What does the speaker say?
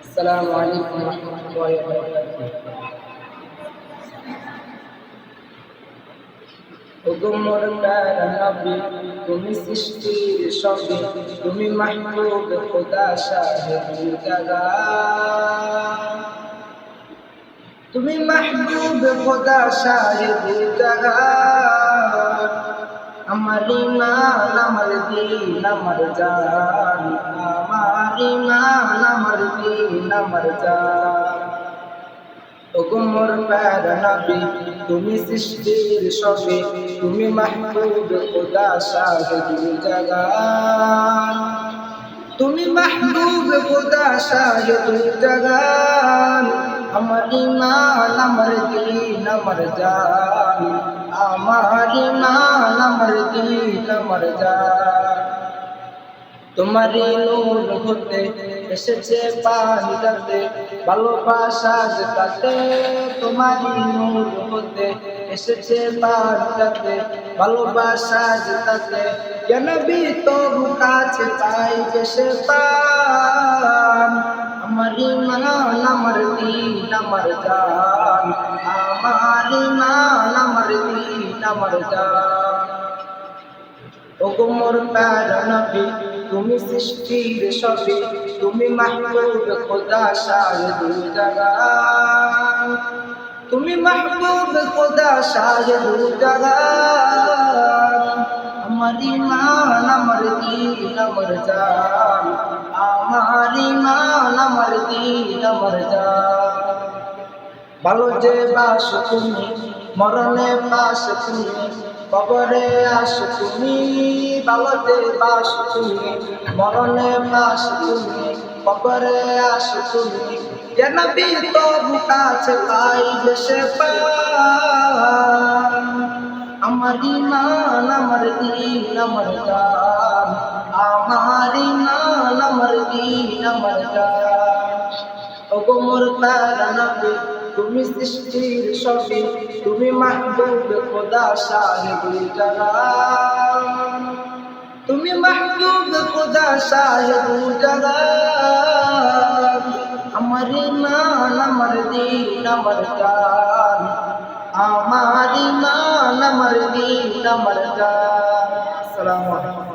السلام عليكم ورحمة الله وبركاته হুকুমর প্যারা নবী তুমি সৃষ্টির সবই তুমি মাহবুব খোদা শাহেদ জাগা তুমি মাহবুব খোদা শাহেদ জাগা আমার ইমান আমার দিন আমার জান আমার ইমান আমার দিন, আমার জান ওগুমর প্যারা নবী তুমি সৃষ্টির সবে তুমি মাহবুব খোদা শাহিদ জাগান তুমি মাহবুব খোদা শাহিদ জাগান আমার ইমান আমার দিন আমার দিন আমার জান তোমার নূর হতে এসেছে পানিটাতে ভালোবাসা যেটাতে তোমার নূর হতে এসেছে পানিটাতে ভালোবাসা যেটাতে কেন বি তবু কাছে পাই বেসে পান আমার ইমান আমার দিন, আমার জান আমার ইমান আমার দিন, আমার জান। ওগোমর প্যারা নবী তুমি সৃষ্টির সবই, তুমি মাহবুব খোদা শাহেদ জাগা তুমি মাহবুব খোদা শাহেদ জাগা আমার ইমান, আমার দিন, আমার জান। আমার ইমান, আমার দিন, আমার জান। ভালো যে বাস তুমি মরণে বাস তুমি, কবরে আস তুমি যে বাস তুমি, মরণে বাস তুমি, কবরে আস তুমি। বি তবু কাছে পাই দেশে আমার ইমান, আমার দিন, আমার গান আমার ইমান, আমার দিন, আমার গান ওগো মোর তারা তুমি সৃষ্টির সবই তুমি মাহবুব খোদা সাহেব তুমি মাহবুব খোদা সাহেব আমার ইমান, আমার দিন, আমার গান আমার ইমান, আমার দিন, আমার গান আসসালামু আলাইকুম।